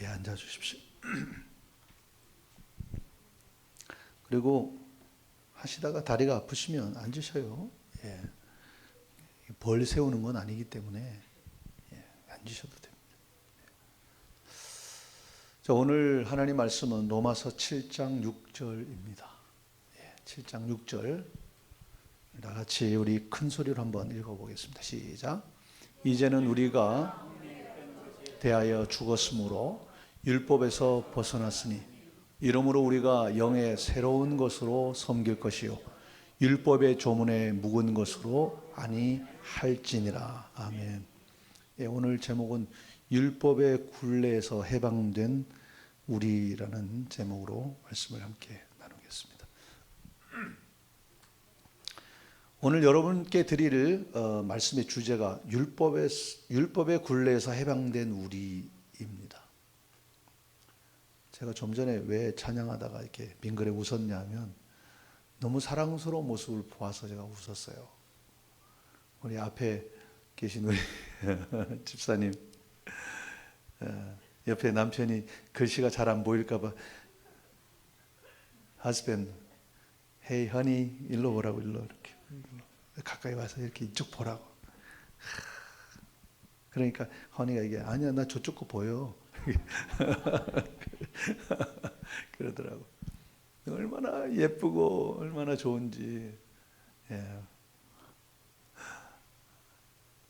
예, 앉아 주십시오. 그리고 하시다가 다리가 아프시면 앉으셔요. 예. 벌 세우는 건 아니기 때문에 예, 앉으셔도 됩니다. 자, 오늘 하나님 말씀은 로마서 7장 6절입니다. 예, 7장 6절. 다 같이 우리 큰 소리로 한번 읽어보겠습니다. 시작. 이제는 우리가 대하여 죽었으므로 율법에서 벗어났으니 이러므로 우리가 영의 새로운 것으로 섬길 것이요 율법의 조문에 묵은 것으로 아니 할지니라 아멘. 예, 오늘 제목은 율법의 굴레에서 해방된 우리라는 제목으로 말씀을 함께 나누겠습니다. 오늘 여러분께 드릴 어, 말씀의 주제가 율법의 율법의 굴레에서 해방된 우리입니다. 제가 좀 전에 왜 찬양하다가 이렇게 빙그레 웃었냐면 너무 사랑스러운 모습을 보아서 제가 웃었어요. 우리 앞에 계신 우리 집사님 어, 옆에 남편이 글씨가 잘 안 보일까봐 husband, hey honey 일로 오라고 일로 이렇게. 가까이 와서 이렇게 이쪽 보라고. 그러니까 허니가 이게 아니야 나 저쪽 거 보여. 그러더라고. 얼마나 예쁘고 얼마나 좋은지. 예.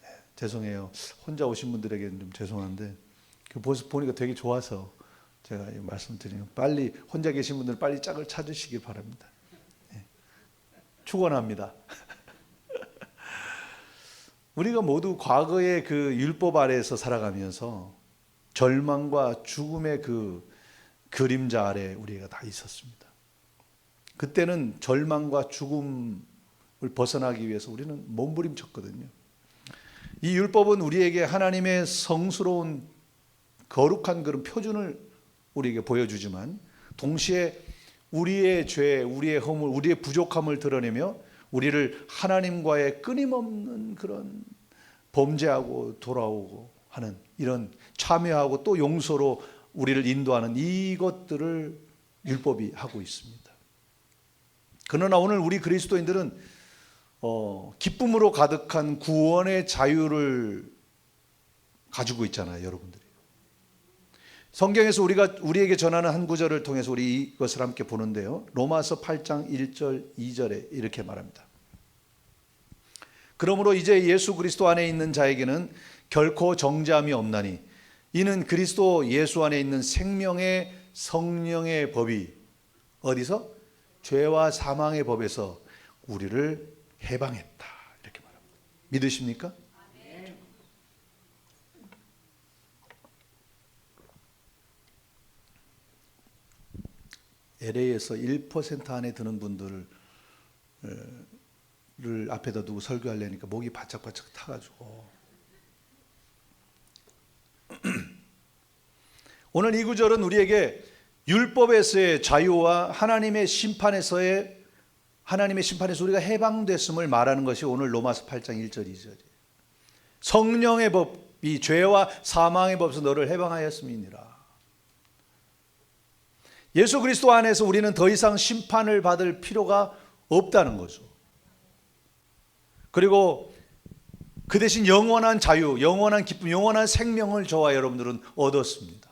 예, 죄송해요. 혼자 오신 분들에게는 좀 죄송한데 그 보니까 되게 좋아서 제가 이 말씀드리면 빨리 혼자 계신 분들 빨리 짝을 찾으시길 바랍니다. 예. 축원합니다. 우리가 모두 과거의 그 율법 아래에서 살아가면서 절망과 죽음의 그 그림자 아래 우리가 다 있었습니다. 그때는 절망과 죽음을 벗어나기 위해서 우리는 몸부림쳤거든요. 이 율법은 우리에게 하나님의 성스러운 거룩한 그런 표준을 우리에게 보여주지만 동시에 우리의 죄, 우리의 허물, 우리의 부족함을 드러내며 우리를 하나님과의 끊임없는 그런 범죄하고 돌아오고 하는 이런 참여하고 또 용서로 우리를 인도하는 이것들을 율법이 하고 있습니다. 그러나 오늘 우리 그리스도인들은 어, 기쁨으로 가득한 구원의 자유를 가지고 있잖아요, 여러분들이. 성경에서 우리가 우리에게 전하는 한 구절을 통해서 우리 이것을 함께 보는데요. 로마서 8장 1절 2절에 이렇게 말합니다. 그러므로 이제 예수 그리스도 안에 있는 자에게는 결코 정죄함이 없나니 이는 그리스도 예수 안에 있는 생명의 성령의 법이 어디서 죄와 사망의 법에서 우리를 해방했다 이렇게 말합니다. 믿으십니까? LA에서 1% 안에 드는 분들을 를 앞에다 두고 설교하려니까 목이 바짝바짝 타가지고 오늘 이 구절은 우리에게 율법에서의 자유와 하나님의 심판에서의 하나님의 심판에서 우리가 해방됐음을 말하는 것이 오늘 로마서 8장 1절 2절이에요. 성령의 법이 죄와 사망의 법에서 너를 해방하였음이니라. 예수 그리스도 안에서 우리는 더 이상 심판을 받을 필요가 없다는 거죠. 그리고 그 대신 영원한 자유, 영원한 기쁨, 영원한 생명을 저와 여러분들은 얻었습니다.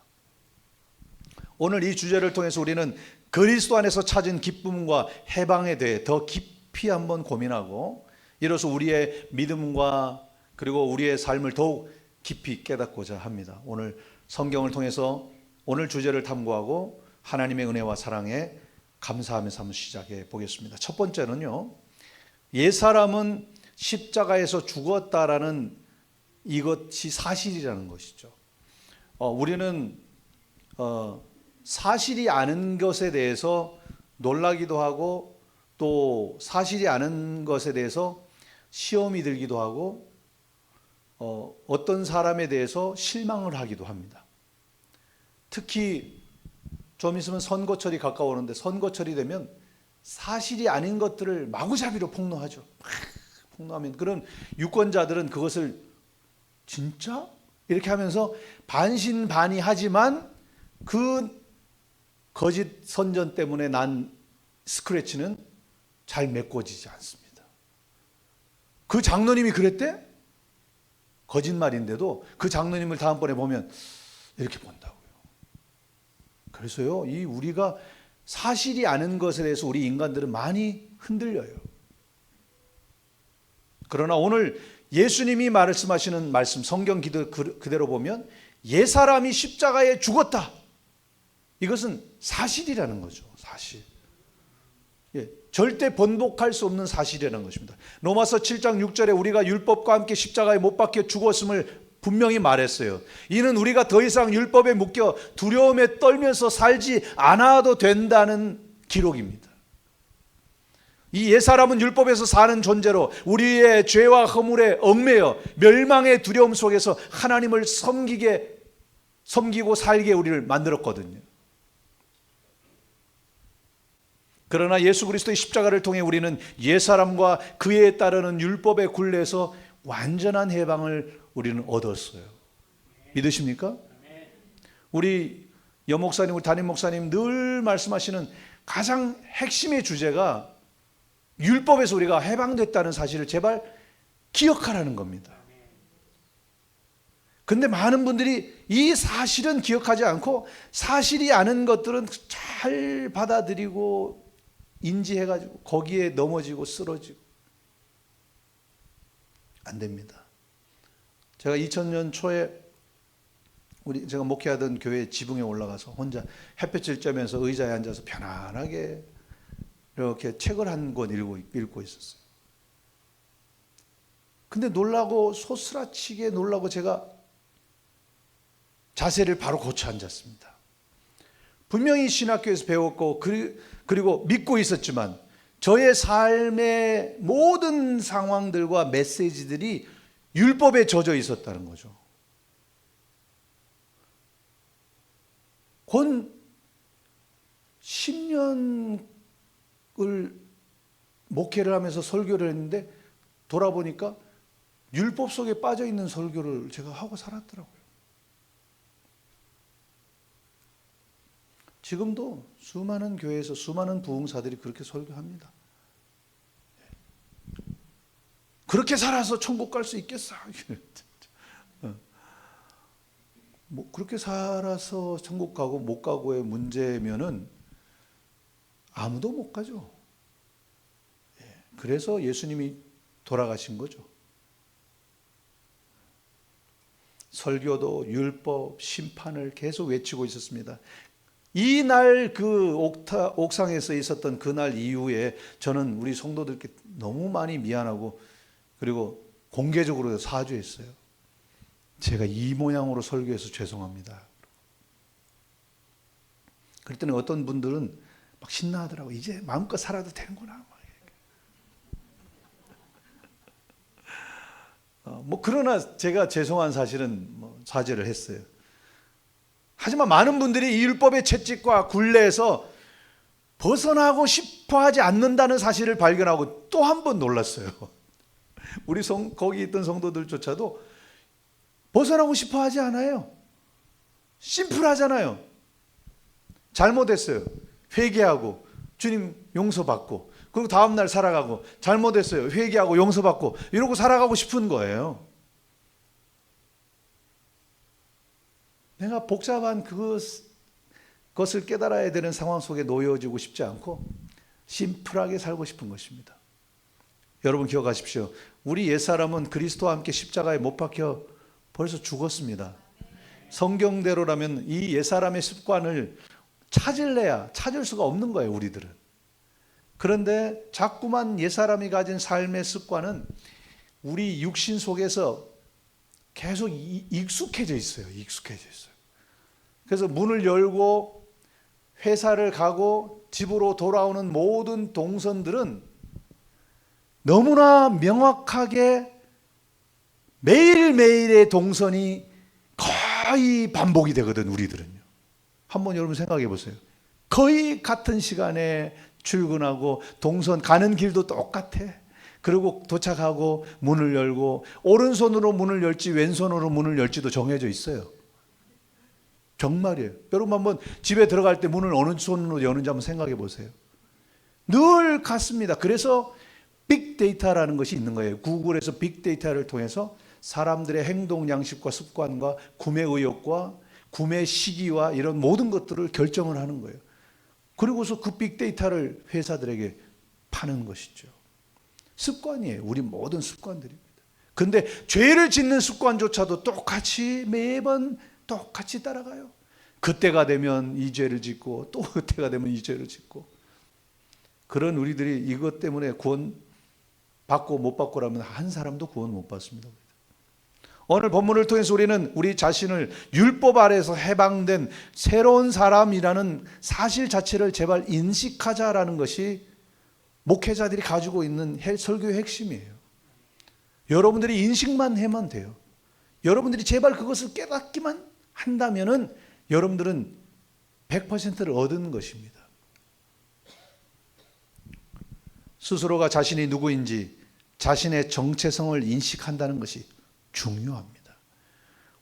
오늘 이 주제를 통해서 우리는 그리스도 안에서 찾은 기쁨과 해방에 대해 더 깊이 한번 고민하고 이로써 우리의 믿음과 그리고 우리의 삶을 더욱 깊이 깨닫고자 합니다. 오늘 성경을 통해서 오늘 주제를 탐구하고 하나님의 은혜와 사랑에 감사하면서 한번 시작해 보겠습니다. 첫 번째는요. 옛 사람은 십자가에서 죽었다라는 이것이 사실이라는 것이죠. 어, 우리는 어, 사실이 아는 것에 대해서 놀라기도 하고 또 사실이 아는 것에 대해서 시험이 들기도 하고 어, 어떤 사람에 대해서 실망을 하기도 합니다. 특히 좀 있으면 선거철이 가까워오는데 선거철이 되면 사실이 아닌 것들을 마구잡이로 폭로하죠. 폭로하면 그런 유권자들은 그것을 진짜 이렇게 하면서 반신반의하지만 그 거짓 선전 때문에 난 스크래치는 잘 메꿔지지 않습니다. 그 장로님이 그랬대? 거짓말인데도 그 장로님을 다음번에 보면 이렇게 본다고요. 그래서요, 이 우리가 사실이 아는 것에 대해서 우리 인간들은 많이 흔들려요. 그러나 오늘 예수님이 말씀하시는 말씀, 성경 그- 그대로 보면 옛 사람이 십자가에 죽었다. 이것은 사실이라는 거죠. 사실. 예, 절대 번복할 수 없는 사실이라는 것입니다. 로마서 7장 6절에 우리가 율법과 함께 십자가에 못 박혀 죽었음을 분명히 말했어요. 이는 우리가 더 이상 율법에 묶여 두려움에 떨면서 살지 않아도 된다는 기록입니다. 이 옛사람은 율법에서 사는 존재로 우리의 죄와 허물에 얽매여 멸망의 두려움 속에서 하나님을 섬기게 섬기고 살게 우리를 만들었거든요. 그러나 예수 그리스도의 십자가를 통해 우리는 옛사람과 그에 따르는 율법의 굴레에서 완전한 해방을 우리는 얻었어요. 믿으십니까? 우리 여목사님, 우리 담임 목사님 늘 말씀하시는 가장 핵심의 주제가 율법에서 우리가 해방됐다는 사실을 제발 기억하라는 겁니다. 근데 많은 분들이 이 사실은 기억하지 않고 사실이 아는 것들은 잘 받아들이고 인지해가지고 거기에 넘어지고 쓰러지고 안 됩니다. 제가 2000년 초에 우리 제가 목회하던 교회 지붕에 올라가서 혼자 햇볕을 쬐면서 의자에 앉아서 편안하게 이렇게 책을 한 권 읽고, 읽고 있었어요. 근데 놀라고 소스라치게 놀라고 제가 자세를 바로 고쳐 앉았습니다. 분명히 신학교에서 배웠고 그리고 믿고 있었지만 저의 삶의 모든 상황들과 메시지들이 율법에 젖어 있었다는 거죠. 곧 10년을 목회를 하면서 설교를 했는데 돌아보니까 율법 속에 빠져 있는 설교를 제가 하고 살았더라고요. 지금도 수많은 교회에서 수많은 부흥사들이 그렇게 설교합니다. 그렇게 살아서 천국 갈 수 있겠어? 뭐 그렇게 살아서 천국 가고 못 가고의 문제면은 아무도 못 가죠. 예, 그래서 예수님이 돌아가신 거죠. 설교도 율법, 심판을 계속 외치고 있었습니다. 이날그 옥상에서 있었던 그날 이후에 저는 우리 성도들께 너무 많이 미안하고 그리고 공개적으로 사죄했어요. 제가 이 모양으로 설교해서 죄송합니다. 그랬더니 어떤 분들은 막 신나하더라고. 이제 마음껏 살아도 되는구나. 어, 뭐 그러나 제가 죄송한 사실은 뭐 사죄를 했어요. 하지만 많은 분들이 이 율법의 채찍과 굴레에서 벗어나고 싶어 하지 않는다는 사실을 발견하고 또 한 번 놀랐어요. 우리 성, 거기 있던 성도들조차도 벗어나고 싶어 하지 않아요. 심플하잖아요. 잘못했어요. 회개하고 주님 용서받고 그리고 다음 날 살아가고 잘못했어요. 회개하고 용서받고 이러고 살아가고 싶은 거예요. 내가 복잡한 그것을 깨달아야 되는 상황 속에 놓여지고 싶지 않고 심플하게 살고 싶은 것입니다. 여러분 기억하십시오. 우리 옛사람은 그리스도와 함께 십자가에 못 박혀 벌써 죽었습니다. 성경대로라면 이 옛사람의 습관을 찾을래야 찾을 수가 없는 거예요, 우리들은. 그런데 자꾸만 옛사람이 가진 삶의 습관은 우리 육신 속에서 계속 익숙해져 있어요. 익숙해져 있어요. 그래서 문을 열고 회사를 가고 집으로 돌아오는 모든 동선들은 너무나 명확하게 매일매일의 동선이 거의 반복이 되거든, 우리들은요. 한번 여러분 생각해 보세요. 거의 같은 시간에 출근하고 동선 가는 길도 똑같아. 그리고 도착하고 문을 열고 오른손으로 문을 열지 왼손으로 문을 열지도 정해져 있어요. 정말이에요. 여러분 한번 집에 들어갈 때 문을 어느 손으로 여는지 한번 생각해 보세요. 늘 같습니다. 그래서 빅데이터라는 것이 있는 거예요. 구글에서 빅데이터를 통해서 사람들의 행동 양식과 습관과 구매 의욕과 구매 시기와 이런 모든 것들을 결정을 하는 거예요. 그리고서 그 빅데이터를 회사들에게 파는 것이죠. 습관이에요. 우리 모든 습관들입니다. 근데 죄를 짓는 습관조차도 똑같이 매번 똑같이 따라가요. 그때가 되면 이 죄를 짓고 또 그때가 되면 이 죄를 짓고 그런 우리들이 이것 때문에 구원 받고 못 받고라면 한 사람도 구원 못 받습니다. 오늘 본문을 통해서 우리는 우리 자신을 율법 아래에서 해방된 새로운 사람이라는 사실 자체를 제발 인식하자라는 것이 목회자들이 가지고 있는 해- 설교의 핵심이에요. 여러분들이 인식만 하면 돼요. 여러분들이 제발 그것을 깨닫기만 한다면은 여러분들은 100%를 얻은 것입니다. 스스로가 자신이 누구인지 자신의 정체성을 인식한다는 것이 중요합니다.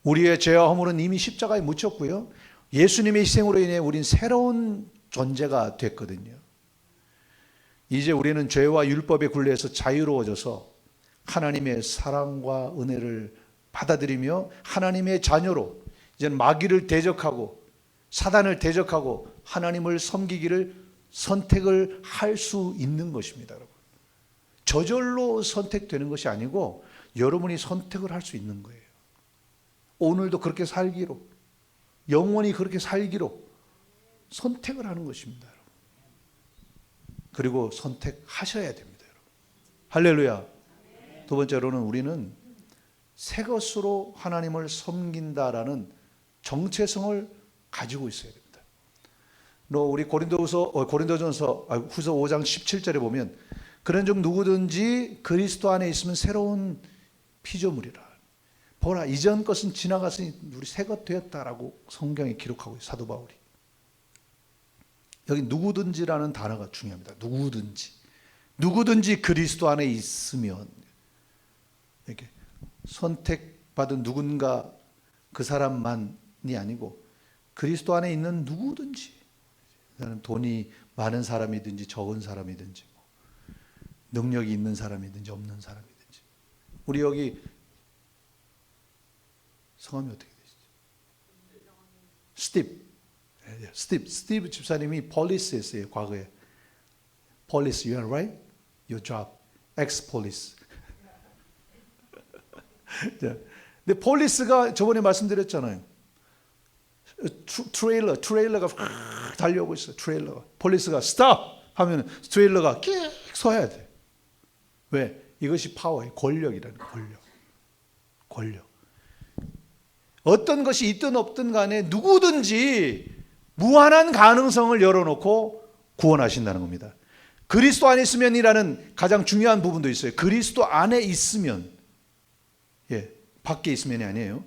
우리의 죄와 허물은 이미 십자가에 묻혔고요. 예수님의 희생으로 인해 우린 새로운 존재가 됐거든요. 이제 우리는 죄와 율법의 굴레에서 자유로워져서 하나님의 사랑과 은혜를 받아들이며 하나님의 자녀로 이제는 마귀를 대적하고 사단을 대적하고 하나님을 섬기기를 선택을 할 수 있는 것입니다, 여러분. 저절로 선택되는 것이 아니고 여러분이 선택을 할 수 있는 거예요. 오늘도 그렇게 살기로 영원히 그렇게 살기로 선택을 하는 것입니다. 그리고 선택하셔야 됩니다, 여러분. 할렐루야. 두 번째로는 우리는 새 것으로 하나님을 섬긴다라는 정체성을 가지고 있어야 됩니다. 너 우리 고린도후서 어, 고린도전서 아, 후서 5장 17절에 보면 그런 적 누구든지 그리스도 안에 있으면 새로운 피조물이라. 보라 이전 것은 지나갔으니 우리 새 것 되었다라고 성경에 기록하고 있어요. 사도 바울이. 여기 누구든지라는 단어가 중요합니다. 누구든지. 누구든지 그리스도 안에 있으면 이렇게 선택받은 누군가 그 사람만이 아니고 그리스도 안에 있는 누구든지 나는 돈이 많은 사람이든지 적은 사람이든지 뭐 능력이 있는 사람이든지 없는 사람이든지 우리 여기 성함이 어떻게 되시죠? 스티브 예, 스티브 스티브 집사님이 폴리스였어요 과거에 폴리스 you are right your job 자, 근데 폴리스가 저번에 말씀드렸잖아요. 트레- 트레일러, 트레일러가 팍 달려오고 있어. 트레일러가. 폴리스가 스탑 하면 트레일러가 계속 서야 돼. 왜? 이것이 파워예요. 권력이라는 권력. 권력. 어떤 것이 있든 없든 간에 누구든지 무한한 가능성을 열어놓고 구원하신다는 겁니다. 그리스도 안에 있으면이라는 가장 중요한 부분도 있어요. 그리스도 안에 있으면 예, 밖에 있으면이 아니에요.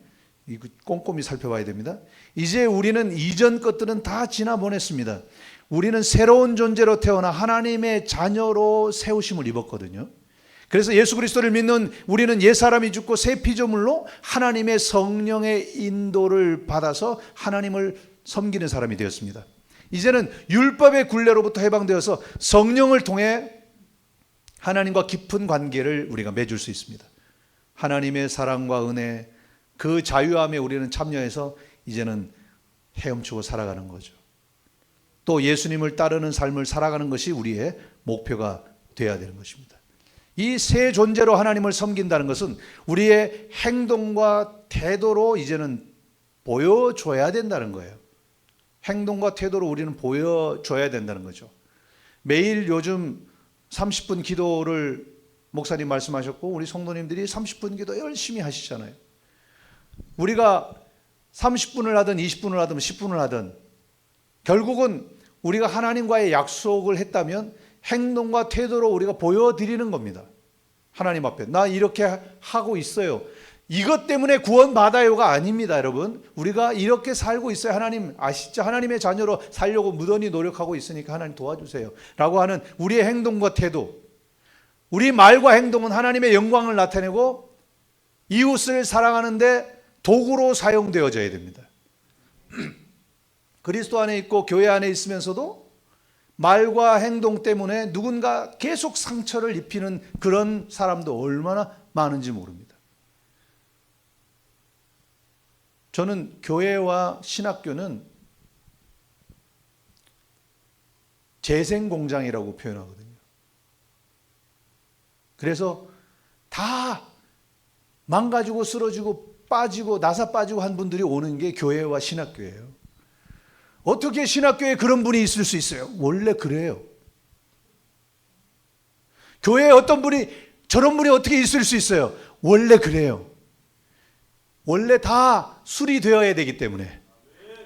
이거 꼼꼼히 살펴봐야 됩니다. 이제 우리는 이전 것들은 다 지나보냈습니다. 우리는 새로운 존재로 태어나 하나님의 자녀로 세우심을 입었거든요. 그래서 예수 그리스도를 믿는 우리는 옛 사람이 죽고 새 피조물로 하나님의 성령의 인도를 받아서 하나님을 섬기는 사람이 되었습니다. 이제는 율법의 굴레로부터 해방되어서 성령을 통해 하나님과 깊은 관계를 우리가 맺을 수 있습니다. 하나님의 사랑과 은혜, 그 자유함에 우리는 참여해서 이제는 헤엄치고 살아가는 거죠. 또 예수님을 따르는 삶을 살아가는 것이 우리의 목표가 되어야 되는 것입니다. 이새 존재로 하나님을 섬긴다는 것은 우리의 행동과 태도로 이제는 보여줘야 된다는 거예요. 행동과 태도로 우리는 보여줘야 된다는 거죠. 매일 요즘 30분 기도를 목사님 말씀하셨고 우리 성도님들이 30분 기도 열심히 하시잖아요. 우리가 30분을 하든 20분을 하든 10분을 하든 결국은 우리가 하나님과의 약속을 했다면 행동과 태도로 우리가 보여드리는 겁니다. 하나님 앞에 나 이렇게 하고 있어요. 이것 때문에 구원받아요가 아닙니다, 여러분. 우리가 이렇게 살고 있어요. 하나님 아시죠? 하나님의 자녀로 살려고 무던히 노력하고 있으니까 하나님 도와주세요. 라고 하는 우리의 행동과 태도. 우리 말과 행동은 하나님의 영광을 나타내고 이웃을 사랑하는데 도구로 사용되어져야 됩니다. 그리스도 안에 있고 교회 안에 있으면서도 말과 행동 때문에 누군가 계속 상처를 입히는 그런 사람도 얼마나 많은지 모릅니다. 저는 교회와 신학교는 재생 공장이라고 표현하거든요. 그래서 다 망가지고 쓰러지고 빠지고 나사 빠지고 한 분들이 오는 게 교회와 신학교예요. 어떻게 신학교에 그런 분이 있을 수 있어요? 원래 그래요. 교회에 어떤 분이 저런 분이 어떻게 있을 수 있어요? 원래 그래요. 원래 다 수리되어야 되기 때문에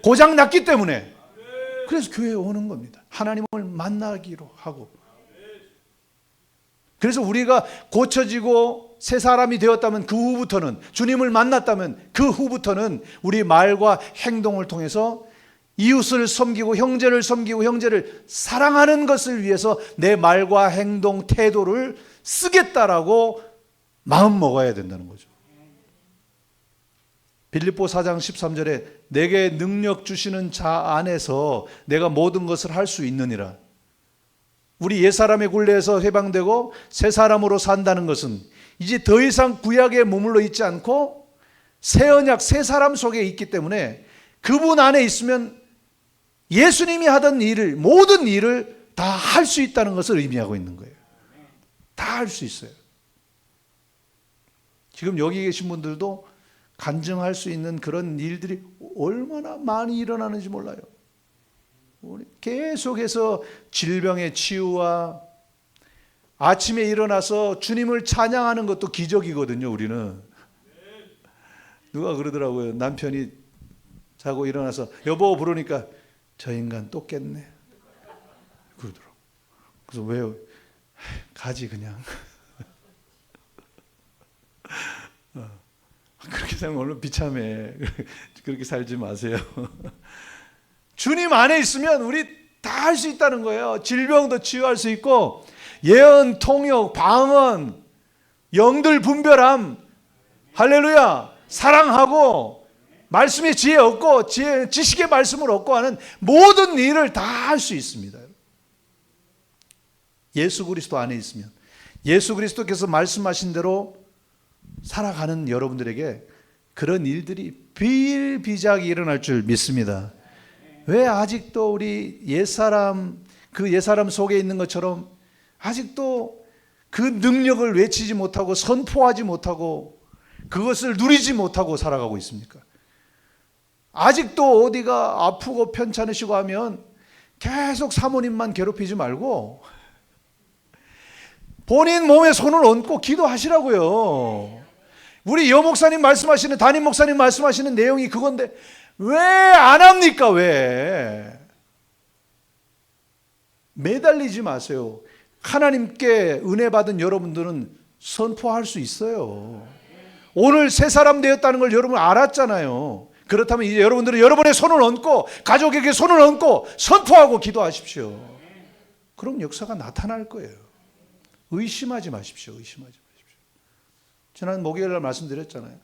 고장 났기 때문에 그래서 교회에 오는 겁니다. 하나님을 만나기로 하고 그래서 우리가 고쳐지고 새 사람이 되었다면 그 후부터는 주님을 만났다면 그 후부터는 우리 말과 행동을 통해서 이웃을 섬기고 형제를 섬기고 형제를 사랑하는 것을 위해서 내 말과 행동 태도를 쓰겠다라고 마음 먹어야 된다는 거죠. 빌립보 4장 13절에 내게 능력 주시는 자 안에서 내가 모든 것을 할 수 있느니라. 우리 옛사람의 굴레에서 해방되고 새 사람으로 산다는 것은 이제 더 이상 구약에 머물러 있지 않고 새 언약 새 사람 속에 있기 때문에 그분 안에 있으면 예수님이 하던 일을 모든 일을 다 할 수 있다는 것을 의미하고 있는 거예요. 다 할 수 있어요. 지금 여기 계신 분들도 간증할 수 있는 그런 일들이 얼마나 많이 일어나는지 몰라요. 우리 계속해서 질병의 치유와 아침에 일어나서 주님을 찬양하는 것도 기적이거든요, 우리는. 누가 그러더라고요. 남편이 자고 일어나서 여보 부르니까 저 인간 또 깼네. 그러더라고. 그래서 왜요? 가지 그냥. 어. 그렇게 생각하면 얼른 비참해. 그렇게 살지 마세요. 주님 안에 있으면 우리 다 할 수 있다는 거예요. 질병도 치유할 수 있고 예언, 통역, 방언, 영들 분별함, 할렐루야, 사랑하고 말씀의 지혜 얻고 지혜, 지식의 말씀을 얻고 하는 모든 일을 다 할 수 있습니다. 예수 그리스도 안에 있으면 예수 그리스도께서 말씀하신 대로 살아가는 여러분들에게 그런 일들이 비일비재하게 일어날 줄 믿습니다. 왜 아직도 우리 옛사람 그 옛사람 속에 있는 것처럼 아직도 그 능력을 외치지 못하고 선포하지 못하고 그것을 누리지 못하고 살아가고 있습니까? 아직도 어디가 아프고 편찮으시고 하면 계속 사모님만 괴롭히지 말고 본인 몸에 손을 얹고 기도하시라고요. 우리 여 목사님 말씀하시는 담임 목사님 말씀하시는 내용이 그건데 왜 안 합니까? 왜? 매달리지 마세요. 하나님께 은혜 받은 여러분들은 선포할 수 있어요. 오늘 새 사람 되었다는 걸 여러분 알았잖아요. 그렇다면 이제 여러분들은 여러분의 손을 얹고 가족에게 손을 얹고 선포하고 기도하십시오. 그럼 역사가 나타날 거예요. 의심하지 마십시오. 의심하지 마십시오. 지난 목요일 날 말씀드렸잖아요.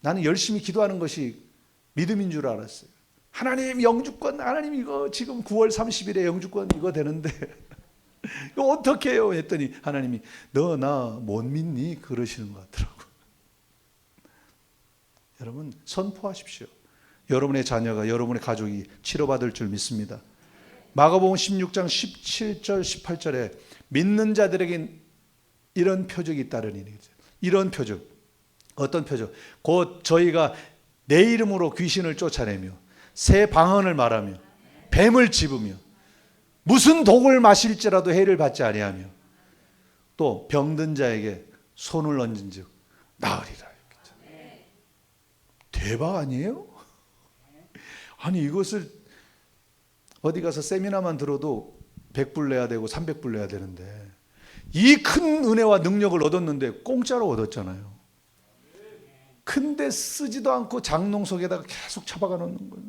나는 열심히 기도하는 것이 믿음인 줄 알았어요. 하나님 영주권, 하나님 이거 지금 9월 30일에 영주권 이거 되는데 이거 어떻게 해요? 했더니 하나님이 너 나 못 믿니? 그러시는 것 같더라고. 여러분 선포하십시오. 여러분의 자녀가 여러분의 가족이 치료받을 줄 믿습니다. 마가복음 16장 17절 18절에 믿는 자들에게 이런 표적이 따르니 이런 표적 어떤 표적 곧 저희가 내 이름으로 귀신을 쫓아내며 새 방언을 말하며 뱀을 집으며 무슨 독을 마실지라도 해를 받지 아니하며 또 병든 자에게 손을 얹은즉 나으리라. 대박 아니에요? 아니 이것을 어디 가서 세미나만 들어도 100불 내야 되고 300불 내야 되는데 이 큰 은혜와 능력을 얻었는데 공짜로 얻었잖아요. 근데 쓰지도 않고 장롱 속에다가 계속 처박아 놓는 거예요.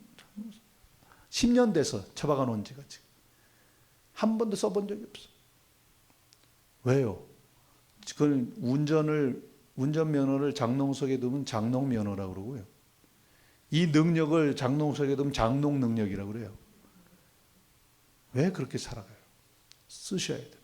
10년 돼서 처박아 놓은 지가 지금. 한 번도 써본 적이 없어. 왜요? 그걸 운전을 운전 면허를 장롱 속에 두면 장롱 면허라고 그러고요. 이 능력을 장롱석에 두면 장롱 능력이라고 그래요. 왜 그렇게 살아가요? 쓰셔야 됩니다.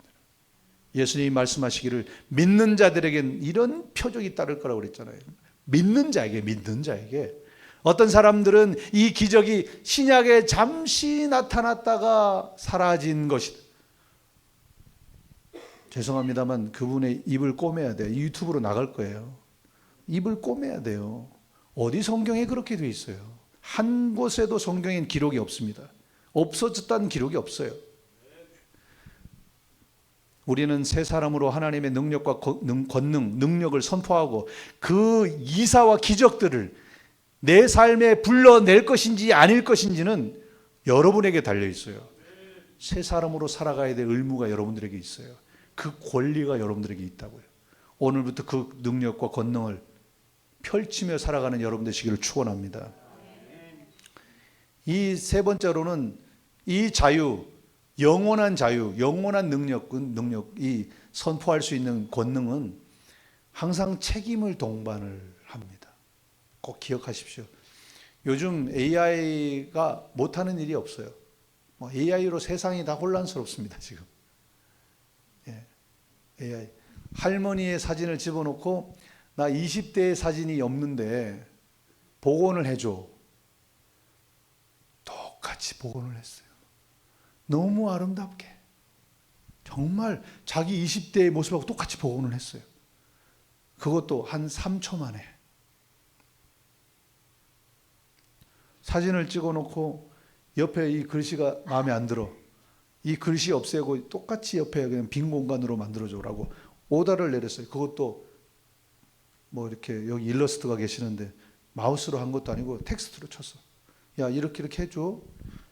예수님이 말씀하시기를 믿는 자들에겐 이런 표적이 따를 거라고 그랬잖아요. 믿는 자에게 믿는 자에게 어떤 사람들은 이 기적이 신약에 잠시 나타났다가 사라진 것이다. 죄송합니다만 그분의 입을 꼬매야 돼요. 유튜브로 나갈 거예요. 입을 꼬매야 돼요. 어디 성경에 그렇게 돼 있어요? 한 곳에도 성경엔 기록이 없습니다. 없어졌다는 기록이 없어요. 우리는 새 사람으로 하나님의 능력과 권능, 능력을 선포하고 그 이사와 기적들을 내 삶에 불러낼 것인지 아닐 것인지는 여러분에게 달려 있어요. 새 사람으로 살아가야 될 의무가 여러분들에게 있어요. 그 권리가 여러분들에게 있다고요. 오늘부터 그 능력과 권능을 펼치며 살아가는 여러분 되시기를 축원합니다. 이 세 번째로는 이 자유, 영원한 자유, 영원한 능력은 능력이 선포할 수 있는 권능은 항상 책임을 동반을 합니다. 꼭 기억하십시오. 요즘 AI가 못하는 일이 없어요. 뭐 AI로 세상이 다 혼란스럽습니다 지금. 예, AI 할머니의 사진을 집어넣고 나 20대의 사진이 없는데 복원을 해줘. 똑같이 복원을 했어요. 너무 아름답게. 정말 자기 20대의 모습하고 똑같이 복원을 했어요. 그것도 한 3초 만에. 사진을 찍어 놓고 옆에 이 글씨가 마음에 안 들어. 이 글씨 없애고 똑같이 옆에 그냥 빈 공간으로 만들어줘라고 오더를 내렸어요. 그것도 뭐 이렇게 여기 일러스트가 계시는데 마우스로 한 것도 아니고 텍스트로 쳤어. 야 이렇게 이렇게 해줘.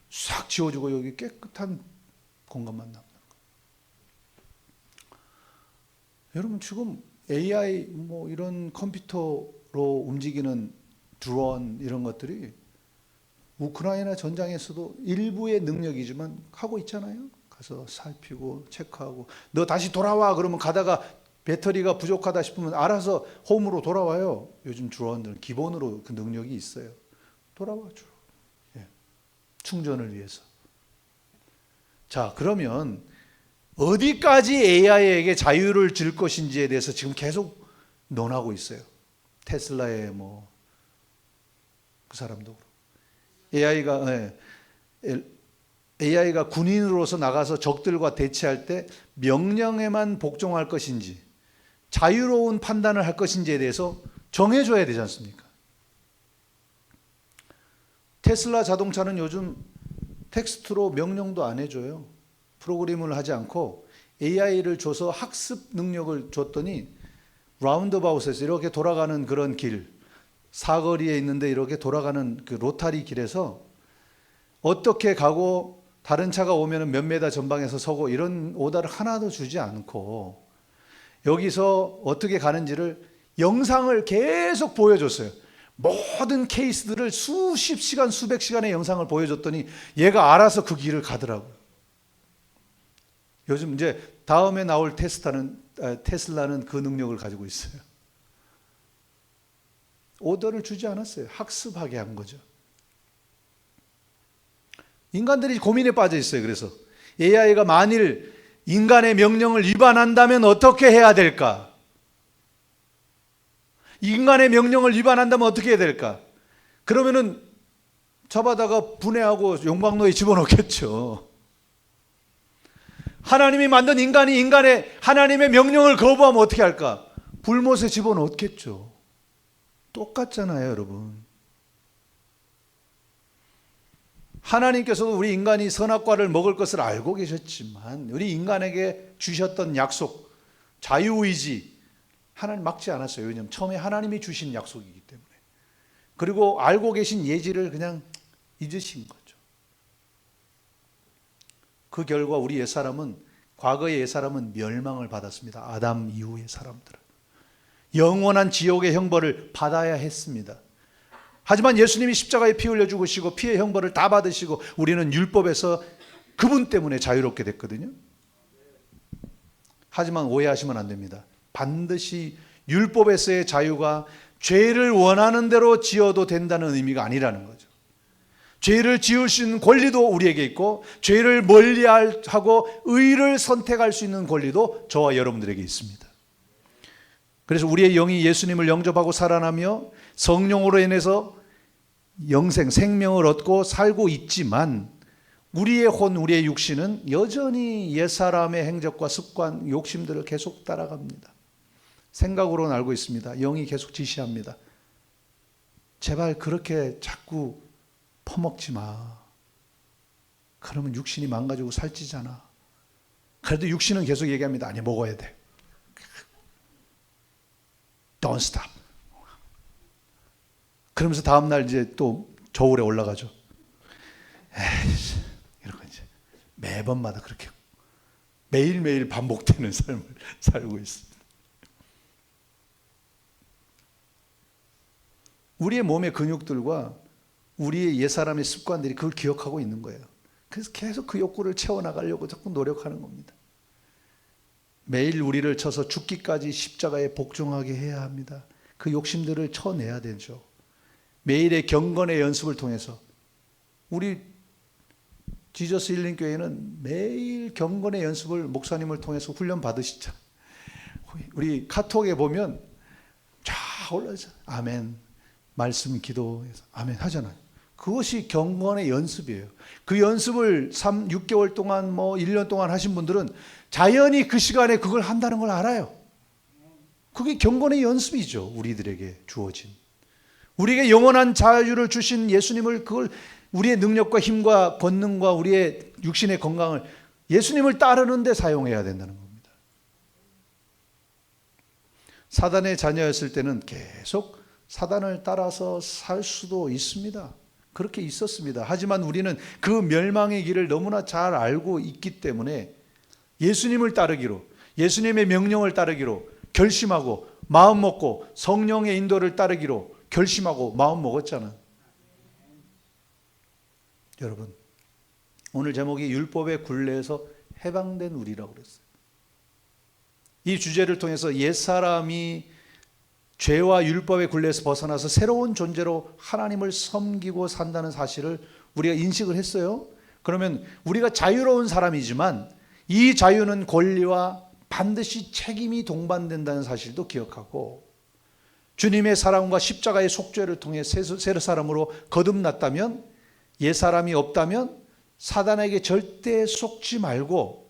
싹 지워주고 여기 깨끗한 공간만 남는 거. 여러분 지금 AI 뭐 이런 컴퓨터로 움직이는 드론 이런 것들이 우크라이나 전장에서도 일부의 능력이지만 하고 있잖아요. 가서 살피고 체크하고 너 다시 돌아와 그러면 가다가 배터리가 부족하다 싶으면 알아서 홈으로 돌아와요. 요즘 드론들은 기본으로 그 능력이 있어요. 돌아와 줘. 예. 충전을 위해서. 자, 그러면 어디까지 AI에게 자유를 줄 것인지에 대해서 지금 계속 논하고 있어요. 테슬라의 뭐 그 사람도. AI가 예, AI가 군인으로서 나가서 적들과 대치할 때 명령에만 복종할 것인지 자유로운 판단을 할 것인지에 대해서 정해줘야 되지 않습니까? 테슬라 자동차는 요즘 텍스트로 명령도 안 해줘요. 프로그램을 하지 않고 AI를 줘서 학습 능력을 줬더니 라운드바웃에서 이렇게 돌아가는 그런 길, 사거리에 있는데 이렇게 돌아가는 그 로타리 길에서 어떻게 가고 다른 차가 오면 몇 메다 전방에서 서고 이런 오다를 하나도 주지 않고 여기서 어떻게 가는지를 영상을 계속 보여줬어요. 모든 케이스들을 수십 시간, 수백 시간의 영상을 보여줬더니 얘가 알아서 그 길을 가더라고요. 요즘 이제 다음에 나올 테스타는 아, 테슬라는 그 능력을 가지고 있어요. 오더를 주지 않았어요. 학습하게 한 거죠. 인간들이 고민에 빠져 있어요. 그래서 AI가 만일 인간의 명령을 위반한다면 어떻게 해야 될까? 인간의 명령을 위반한다면 어떻게 해야 될까? 그러면은 잡아다가 분해하고 용광로에 집어넣겠죠. 하나님이 만든 인간이 인간의 하나님의 명령을 거부하면 어떻게 할까? 불못에 집어넣겠죠. 똑같잖아요, 여러분. 하나님께서도 우리 인간이 선악과를 먹을 것을 알고 계셨지만 우리 인간에게 주셨던 약속, 자유의지 하나님 막지 않았어요. 왜냐하면 처음에 하나님이 주신 약속이기 때문에. 그리고 알고 계신 예지를 그냥 잊으신 거죠. 그 결과 우리 옛사람은 과거의 옛사람은 멸망을 받았습니다. 아담 이후의 사람들은. 영원한 지옥의 형벌을 받아야 했습니다. 하지만 예수님이 십자가에 피 흘려 죽으시고 피의 형벌을 다 받으시고 우리는 율법에서 그분 때문에 자유롭게 됐거든요. 하지만 오해하시면 안 됩니다. 반드시 율법에서의 자유가 죄를 원하는 대로 지어도 된다는 의미가 아니라는 거죠. 죄를 지을 수 있는 권리도 우리에게 있고 죄를 멀리하고 의를 선택할 수 있는 권리도 저와 여러분들에게 있습니다. 그래서 우리의 영이 예수님을 영접하고 살아나며 성령으로 인해서 영생 생명을 얻고 살고 있지만 우리의 혼 우리의 육신은 여전히 옛사람의 행적과 습관 욕심들을 계속 따라갑니다. 생각으로는 알고 있습니다. 영이 계속 지시합니다. 제발 그렇게 자꾸 퍼먹지 마. 그러면 육신이 망가지고 살찌잖아. 그래도 육신은 계속 얘기합니다. 아니, 먹어야 돼. Don't stop. 그러면서 다음날 이제 또 저울에 올라가죠. 에이씨, 이러고 이제 매번마다 그렇게 매일매일 반복되는 삶을 살고 있습니다. 우리의 몸의 근육들과 우리의 옛사람의 습관들이 그걸 기억하고 있는 거예요. 그래서 계속 그 욕구를 채워나가려고 자꾸 노력하는 겁니다. 매일 우리를 쳐서 죽기까지 십자가에 복종하게 해야 합니다. 그 욕심들을 쳐내야 되죠. 매일의 경건의 연습을 통해서 우리 지저스 힐링 교회는 매일 경건의 연습을 목사님을 통해서 훈련 받으시죠. 우리 카톡에 보면 쫙 올라서 아멘 말씀 기도해서 아멘 하잖아요. 그것이 경건의 연습이에요. 그 연습을 3, 6개월 동안 뭐 1년 동안 하신 분들은 자연히 그 시간에 그걸 한다는 걸 알아요. 그게 경건의 연습이죠. 우리들에게 주어진. 우리에게 영원한 자유를 주신 예수님을 그걸 우리의 능력과 힘과 권능과 우리의 육신의 건강을 예수님을 따르는데 사용해야 된다는 겁니다. 사단의 자녀였을 때는 계속 사단을 따라서 살 수도 있습니다. 그렇게 있었습니다. 하지만 우리는 그 멸망의 길을 너무나 잘 알고 있기 때문에 예수님을 따르기로, 예수님의 명령을 따르기로 결심하고 마음 먹고 성령의 인도를 따르기로 결심하고 마음 먹었잖아. 여러분, 오늘 제목이 율법의 굴레에서 해방된 우리라고 그랬어요. 이 주제를 통해서 옛사람이 죄와 율법의 굴레에서 벗어나서 새로운 존재로 하나님을 섬기고 산다는 사실을 우리가 인식을 했어요. 그러면 우리가 자유로운 사람이지만 이 자유는 권리와 반드시 책임이 동반된다는 사실도 기억하고 주님의 사랑과 십자가의 속죄를 통해 새 사람으로 거듭났다면 옛 사람이 없다면 사단에게 절대 속지 말고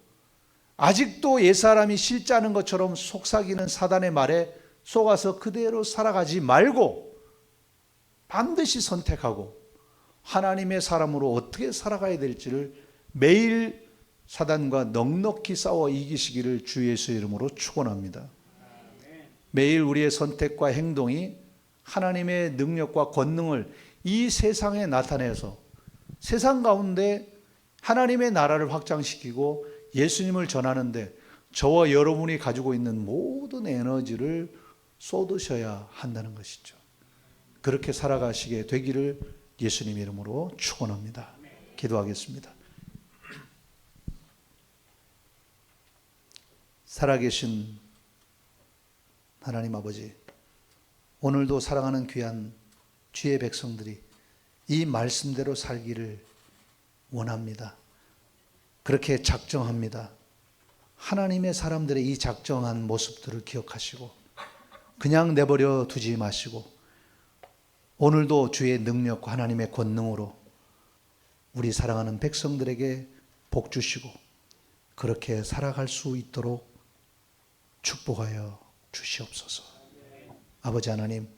아직도 옛 사람이 실자는 것처럼 속삭이는 사단의 말에 속아서 그대로 살아가지 말고 반드시 선택하고 하나님의 사람으로 어떻게 살아가야 될지를 매일 사단과 넉넉히 싸워 이기시기를 주 예수의 이름으로 축원합니다. 매일 우리의 선택과 행동이 하나님의 능력과 권능을 이 세상에 나타내서 세상 가운데 하나님의 나라를 확장시키고 예수님을 전하는데 저와 여러분이 가지고 있는 모든 에너지를 쏟으셔야 한다는 것이죠. 그렇게 살아가시게 되기를 예수님 이름으로 축원합니다. 기도하겠습니다. 살아계신 하나님 아버지, 오늘도 사랑하는 귀한 주의 백성들이 이 말씀대로 살기를 원합니다. 그렇게 작정합니다. 하나님의 사람들의 이 작정한 모습들을 기억하시고 그냥 내버려 두지 마시고 오늘도 주의 능력과 하나님의 권능으로 우리 사랑하는 백성들에게 복 주시고 그렇게 살아갈 수 있도록 축복하여 주시옵소서. 아버지 하나님,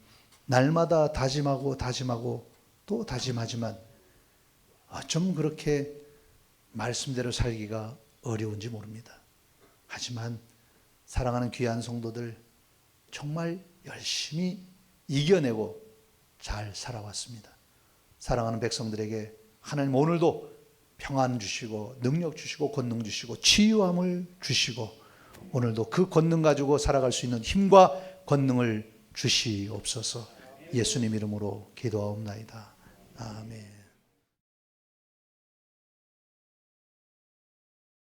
날마다 다짐하고 다짐하고 또 다짐하지만 어쩜 그렇게 말씀대로 살기가 어려운지 모릅니다. 하지만 사랑하는 귀한 성도들 정말 열심히 이겨내고 잘 살아왔습니다. 사랑하는 백성들에게 하나님 오늘도 평안 주시고 능력 주시고 권능 주시고 치유함을 주시고 오늘도 그 권능 가지고 살아갈 수 있는 힘과 권능을 주시옵소서. 예수님 이름으로 기도하옵나이다. 아멘.